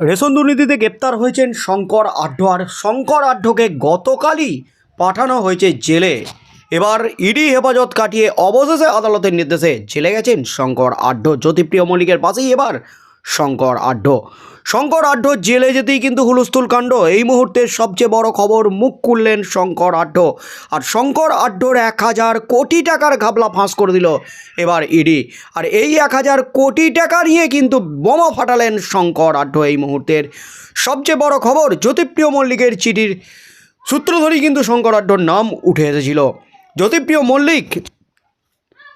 Ration দুর্নীতিতে গ্রেপ্তার হয়েছেন শঙ্কর আঢ্য আর শঙ্কর আঢ্যকে গতকালই পাঠানো হয়েছে জেলে। এবার ইডি হেফাজত কাটিয়ে অবশেষে আদালতের নির্দেশে জেলে গেছেন শঙ্কর আঢ্য জ্যোতিপ্রিয় মল্লিকের পাশেই এবার শঙ্কর আঢ্য শঙ্কর আঢ্য জেলে যেতেই কিন্তু হুলস্থুল কাণ্ড। এই মুহূর্তের সবচেয়ে বড় খবর, মুখ খুললেন শঙ্কর আঢ্য আর শঙ্কর আঢ্যর এক হাজার কোটি টাকার ঘাবলা ফাঁস করে দিল এবার ইডি। আর এই এক হাজার কোটি টাকা নিয়ে কিন্তু বোমা ফাটালেন শঙ্কর আঢ্য এই মুহূর্তের। সবচেয়ে বড় খবর, জ্যোতিপ্রিয় মল্লিকের চিঠির সূত্র ধরেই কিন্তু শঙ্কর আঢ্যর নাম উঠে এসেছিল। জ্যোতিপ্রিয় মল্লিক,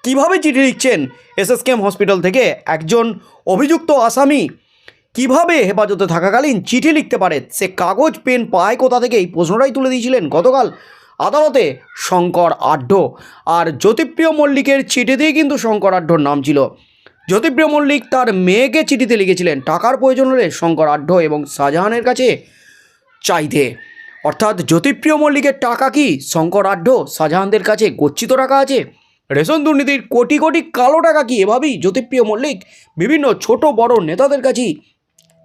কীভাবে চিঠি লিখছেন? এসএসকেএম হসপিটাল থেকে একজন অভিযুক্ত আসামি কীভাবে হেফাজতে থাকাকালীন চিঠি লিখতে পারে? সে কাগজ, পেন, পায় কোথা থেকে? এই প্রশ্নটাই তুলে দিয়েছিলেন গতকাল আদালতে শঙ্কর আঢ্য আর জ্যোতিপ্রিয় মল্লিকের চিঠিতেই কিন্তু শঙ্কর আঢ্যর নাম ছিল। জ্যোতিপ্রিয় মল্লিক তার মেয়েকে চিঠিতে লিখেছিলেন। টাকার প্রয়োজন হলে শঙ্কর আঢ্য এবং শাহজাহানের কাছে চাইতে। অর্থাৎ জ্যোতিপ্রিয় মল্লিকের টাকা কি? শঙ্কর আঢ্য শাহজাহানদের কাছে গচ্ছিত টাকা আছে? রেশন দুর্নীতির কোটি কোটি কালো টাকা কি এভাবেই জ্যোতিপ্রিয় মল্লিক বিভিন্ন ছোট বড় নেতাদের কাছেই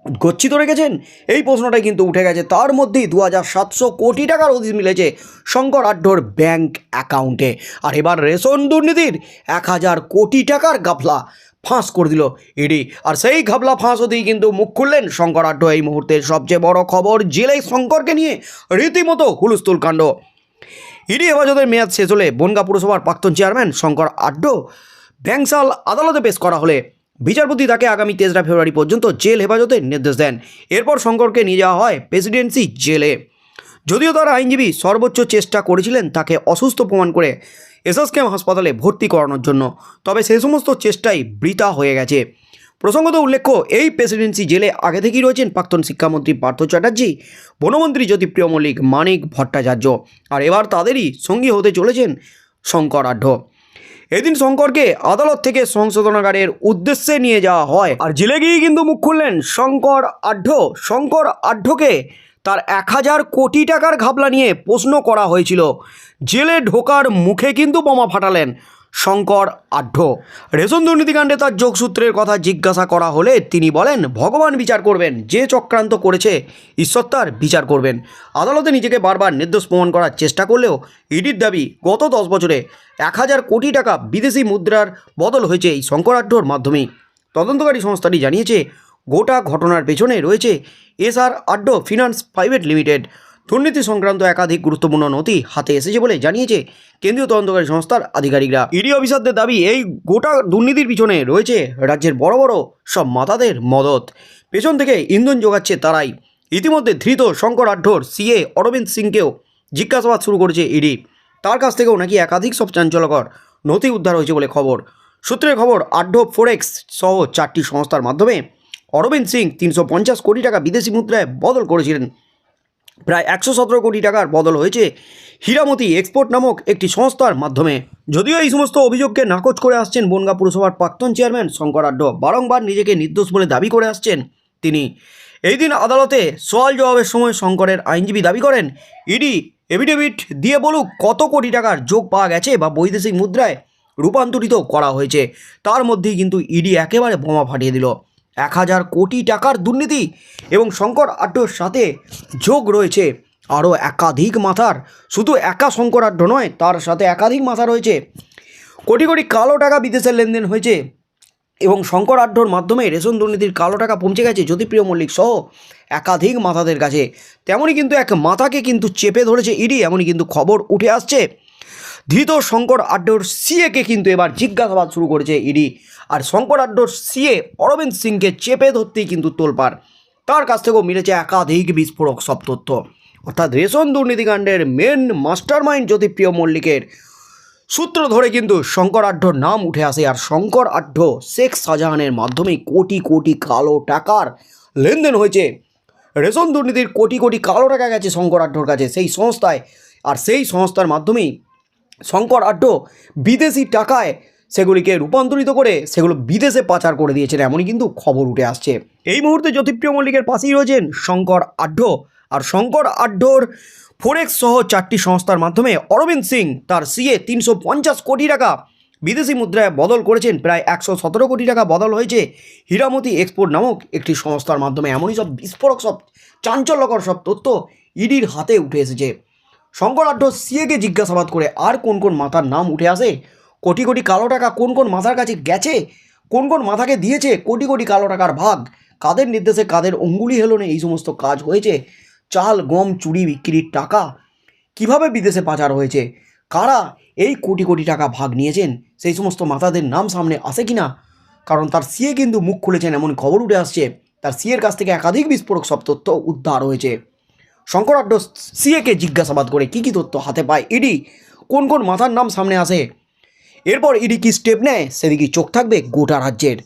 গচ্ছিত রেখেছেন? এই প্রশ্নটাই কিন্তু উঠে গেছে। তার মধ্যেই দু হাজার সাতশো কোটি টাকার অধীন মিলেছে শঙ্কর আঢ্যর ব্যাংক অ্যাকাউন্টে। আর এবার রেশন দুর্নীতির এক হাজার কোটি টাকার গাফলা ফাঁস করে দিল ইডি আর সেই ঘাবলা ফাঁস হতেই কিন্তু মুখ খুললেন শঙ্কর আঢ্য এই মুহূর্তে সবচেয়ে বড় খবর জেলে শঙ্করকে নিয়ে রীতিমতো হুলস্থুল কাণ্ড। ইডি হেফাজতের মেয়াদ শেষ হলে বনগা পুরসভার প্রাক্তন চেয়ারম্যান শঙ্কর আড্ড ব্যাংসাল আদালতে পেশ করা হলে বিচারপতি তাকে আগামী তেসরা ফেব্রুয়ারি পর্যন্ত জেল হেফাজতের নির্দেশ দেন। এরপর শঙ্করকে নিয়ে যাওয়া হয় প্রেসিডেন্সি জেলে। যদিও তার আইনজীবী সর্বোচ্চ চেষ্টা করেছিলেন তাকে অসুস্থ প্রমাণ করে এসএসকেম হাসপাতালে ভর্তি করানোর জন্য, তবে সেই সমস্ত চেষ্টাই বৃথা হয়ে গেছে। প্রসঙ্গত উল্লেখ্য, এই প্রেসিডেন্সি জেলে আগে থেকেই রয়েছেন প্রাক্তন শিক্ষামন্ত্রী পার্থ চ্যাটার্জি, বনমন্ত্রী জ্যোতিপ্রিয় মল্লিক, মানিক ভট্টাচার্য আর এবার তাদেরই সঙ্গী হতে চলেছেন শঙ্কর আঢ্য। এদিন শঙ্করকে আদালত থেকে সংশোধনাগারের উদ্দেশ্যে নিয়ে যাওয়া হয় আর জেলে গিয়েই কিন্তু মুখ খুললেন শঙ্কর আঢ্য। শঙ্কর আঢ্যকে তার এক হাজার কোটি টাকার ঘাবলা নিয়ে প্রশ্ন করা হয়েছিল। জেলে ঢোকার মুখে কিন্তু বোমা ফাটালেন। শঙ্কর আঢ্য। রেশন দুর্নীতিকাণ্ডে তার যোগসূত্রের কথা জিজ্ঞাসা করা হলে তিনি বলেন, ভগবান বিচার করবেন, যে চক্রান্ত করেছে ঈশ্বর তার বিচার করবেন। আদালতে নিজেকে বারবার নির্দোষ প্রমাণ করার চেষ্টা করলেও ইডির দাবি গত দশ বছরে এক হাজার কোটি টাকা বিদেশি মুদ্রার বদল হয়েছে এই শঙ্কর আঢ্যর মাধ্যমেই তদন্তকারী সংস্থাটি জানিয়েছে, গোটা ঘটনার পেছনে রয়েছে SR Addo finance private limited. দুর্নীতি সংক্রান্ত একাধিক গুরুত্বপূর্ণ নথি হাতে এসেছে বলে জানিয়েছে কেন্দ্রীয় তদন্তকারী সংস্থার আধিকারিকরা। ইডি অফিসারদের দাবি, এই গোটা দুর্নীতির পিছনে রয়েছে রাজ্যের বড় বড় সব মাতাদের মদত। পেছন থেকে ইন্ধন যোগাচ্ছে তারাই। ইতিমধ্যে ধৃত শঙ্কর আঢ্যর সিএ অরবিন্দ সিংকেও জিজ্ঞাসাবাদ শুরু করেছে ইডি। তার কাছ থেকেও নাকি একাধিক সব চাঞ্চল্যকর নথি উদ্ধার হয়েছে বলে খবর। সূত্রের খবর আঢ্য ফোরেক্স সহ চারটি সংস্থার মাধ্যমে অরবিন্দ সিং তিনশো পঞ্চাশ কোটি টাকা বিদেশি মুদ্রায় বদল করেছিলেন। প্রায় একশো সতেরো কোটি টাকার বদল হয়েছে হীরামতি এক্সপোর্ট নামক একটি সংস্থার মাধ্যমে। যদিও এই সমস্ত অভিযোগকে নাকচ করে আসছেন বনগা পুরসভার প্রাক্তন চেয়ারম্যান শঙ্কর আড্ড বারংবার নিজেকে নির্দোষ বলে দাবি করে আসছেন তিনি। এই দিন আদালতে সওয়াল জবাবের সময় শঙ্করের আইনজীবী দাবি করেন, ইডি এভিডেভিট দিয়ে বলুক কত কোটি টাকার যোগ পাওয়া গেছে বা বৈদেশিক মুদ্রায় রূপান্তরিত করা হয়েছে। তার মধ্যেই কিন্তু ইডি একেবারে বোমা ফাটিয়ে দিল। এক হাজার কোটি টাকার দুর্নীতি এবং শঙ্কর আড্ডর সাথে যোগ রয়েছে। আরও একাধিক মাথার, শুধু একা শঙ্কর আড্ড নয়, তার সাথে একাধিক মাথা রয়েছে। কোটি কোটি কালো টাকা বিদেশের লেনদেন হয়েছে এবং শঙ্কর আড্ডর মাধ্যমে রেশন দুর্নীতির কালো টাকা পৌঁছে গেছে জ্যোতিপ্রিয় মল্লিক সহ একাধিক মাথাদের কাছে। তেমনই কিন্তু এক মাথাকে কিন্তু চেপে ধরেছে ইডি, এমনই কিন্তু খবর উঠে আসছে। ধৃত শঙ্কর আড্ডর সিএকে কিন্তু এবার জিজ্ঞাসাবাদ শুরু করেছে ইডি। আর শঙ্কর আড্ডর সিএ অরবিন্দ সিংকে চেপে ধরতেই কিন্তু তোলপার তার কাছ থেকেও মিলেছে একাধিক বিস্ফোরক সব তথ্য। অর্থাৎ রেশন দুর্নীতিকাণ্ডের মেন মাস্টার মাইন্ড জ্যোতিপ্রিয় মল্লিকের। সূত্র ধরে কিন্তু শঙ্কর আঢ্যর নাম উঠে আসে আর শঙ্কর আঢ্য শেখ শাহজাহানের মাধ্যমে কোটি কোটি কালো টাকার লেনদেন হয়েছে। রেশন দুর্নীতির কোটি কোটি কালো টাকা গেছে শঙ্কর আঢ্যর কাছে সেই সংস্থায়। আর সেই সংস্থার মাধ্যমেই শঙ্কর আড্ড বিদেশি টাকায় সেগুলিকে রূপান্তরিত করে সেগুলো বিদেশে পাচার করে দিয়েছেন, এমনই কিন্তু খবর উঠে আসছে। এই মুহূর্তে জ্যোতিপ্রিয় মল্লিকের পাশেই রয়েছেন শঙ্কর আড্ড। আর শঙ্কর আড্ডর ফোরেক্স সহ চারটি সংস্থার মাধ্যমে অরবিন্দ সিং তার সিএ তিনশো পঞ্চাশ কোটি টাকা বিদেশি মুদ্রায় বদল করেছেন। প্রায় একশো সতেরো কোটি টাকা বদল হয়েছে হীরামতি এক্সপোর্ট নামক একটি সংস্থার মাধ্যমে। এমনই সব বিস্ফোরক, সব চাঞ্চল্যকর সব তথ্য ইডির হাতে উঠে এসেছে। শঙ্করাঢ্য সিএকে জিজ্ঞাসাবাদ করে আর কোন কোন মাথার নাম উঠে আসে? কোটি কোটি কালো টাকা কোন কোন মাথার কাছে গেছে? কোন কোন মাথাকে দিয়েছে? কোটি কোটি কালো টাকার ভাগ। কাদের নির্দেশে কাদের অঙ্গুলি হেলনে এই সমস্ত কাজ হয়েছে? চাল, গম, চুরি, বিক্রির টাকা। কীভাবে বিদেশে পাচার হয়েছে? কারা এই কোটি কোটি টাকা ভাগ নিয়েছেন? সেই সমস্ত মাতাদের নাম সামনে আসে কিনা? কারণ তার সিএ কিন্তু মুখ খুলেছেন এমন খবর উঠে আসছে। তার সিএর কাছ থেকে একাধিক বিস্ফোরক সব তথ্য উদ্ধার হয়েছে। শঙ্করাঢ্য সিএকে জিজ্ঞাসাবাদ করে কী কী তথ্য হাতে পায় ইডি? কোন কোন মাথার নাম সামনে আসে? এরপর ইডি কি স্টেপ নেয়? সেদিকে চোখ থাকবে গোটা রাজ্যের।